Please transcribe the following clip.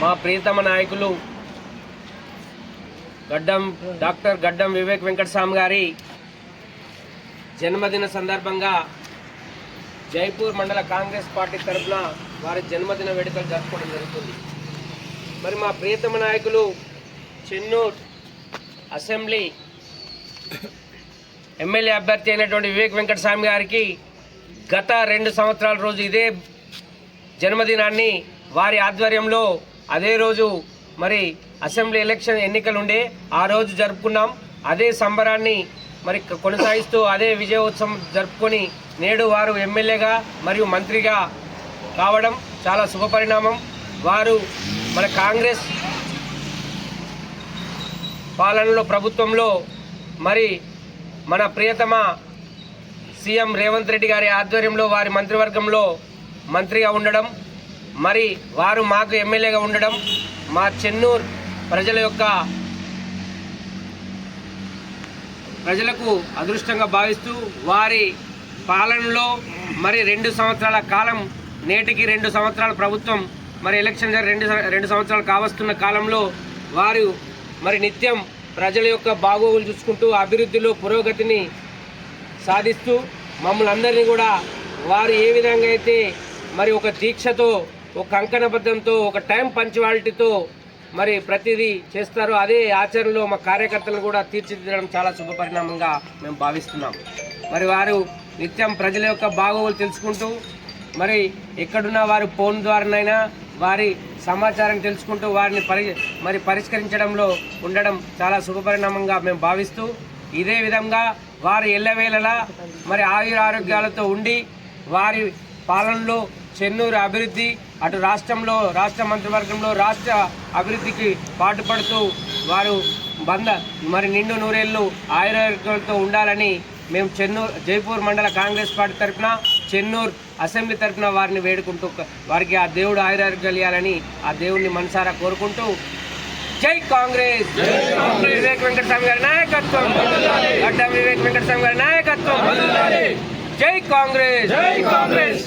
మా ప్రియతమ నాయకులు గడ్డం డాక్టర్ గడ్డం వివేక్ వెంకటస్వామి గారి జన్మదిన సందర్భంగా జైపూర్ మండల కాంగ్రెస్ పార్టీ తరఫున వారి జన్మదిన వేడుకలు జరుపుకోవడం జరుగుతుంది. మరి మా ప్రియతమ నాయకులు చెన్నూర్ అసెంబ్లీ ఎమ్మెల్యే అభ్యర్థి అయినటువంటి వివేక్ వెంకటస్వామి గారికి గత రెండు సంవత్సరాల రోజు ఇదే జన్మదినాన్ని వారి ఆధ్వర్యంలో అదే రోజు మరి అసెంబ్లీ ఎలక్షన్ ఎన్నికలు ఉండే ఆ రోజు జరుపుకున్నాం. అదే సంబరాన్ని మరి కొనసాగిస్తూ అదే విజయోత్సవం జరుపుకొని నేడు వారు ఎమ్మెల్యేగా మరియు మంత్రిగా కావడం చాలా శుభపరిణామం. వారు మన కాంగ్రెస్ పాలనలో ప్రభుత్వంలో మరి మన ప్రియతమ సీఎం రేవంత్ రెడ్డి గారి ఆధ్వర్యంలో వారి మంత్రివర్గంలో మంత్రిగా ఉండడం మరి వారు మాకు ఎమ్మెల్యేగా ఉండడం మా చెన్నూరు ప్రజల యొక్క ప్రజలకు అదృష్టంగా భావిస్తూ వారి పాలనలో మరి రెండు సంవత్సరాల కాలం నేటికి రెండు సంవత్సరాల ప్రభుత్వం మరి ఎలక్షన్ రెండు రెండు సంవత్సరాలు కావస్తున్న కాలంలో వారు మరి నిత్యం ప్రజల యొక్క బాగోగులు చూసుకుంటూ అభివృద్ధిలో పురోగతిని సాధిస్తూ మమ్మల్ని అందరినీ కూడా వారు ఏ విధంగా అయితే మరి ఒక దీక్షతో ఒక కంకణబద్ధంతో ఒక టైం పంచువాలిటీతో మరి ప్రతిదీ చేస్తారో. అదే ఆచరణలో మా కార్యకర్తలను కూడా తీర్చిదిద్దడం చాలా శుభపరిణామంగా మేము భావిస్తున్నాం. మరి వారు నిత్యం ప్రజల యొక్క బాగోగులు తెలుసుకుంటూ మరి ఎక్కడున్న వారు ఫోన్ ద్వారానైనా వారి సమాచారం తెలుసుకుంటూ వారిని పరి మరి పరిష్కరించడంలో ఉండడం చాలా శుభపరిణామంగా మేము భావిస్తూ ఇదే విధంగా వారు ఎల్లవేళలా మరి ఆయుర ఆరోగ్యాలతో ఉండి వారి పాలనలో చెన్నూరు అభివృద్ధి అటు రాష్ట్రంలో రాష్ట్ర మంత్రివర్గంలో రాష్ట్ర అభివృద్ధికి పాటుపడుతూ వారు బంద మరి నిండు నూరేళ్ళు ఆయురారోగ్యాలతో ఉండాలని మేము చెన్నూరు జైపూర్ మండల కాంగ్రెస్ పార్టీ తరఫున చెన్నూరు అసెంబ్లీ తరఫున వారిని వేడుకుంటూ వారికి ఆ దేవుడు ఆయురారోగ్యాలు ఇవ్వాలని ఆ దేవుడిని మనసారా కోరుకుంటూ జై కాంగ్రెస్! వివేక్ వెంకటస్వామి గారి నాయకత్వం! గడ్డ వివేక్ వెంకటస్వామి గారి నాయకత్వం! జై కాంగ్రెస్! జై కాంగ్రెస్!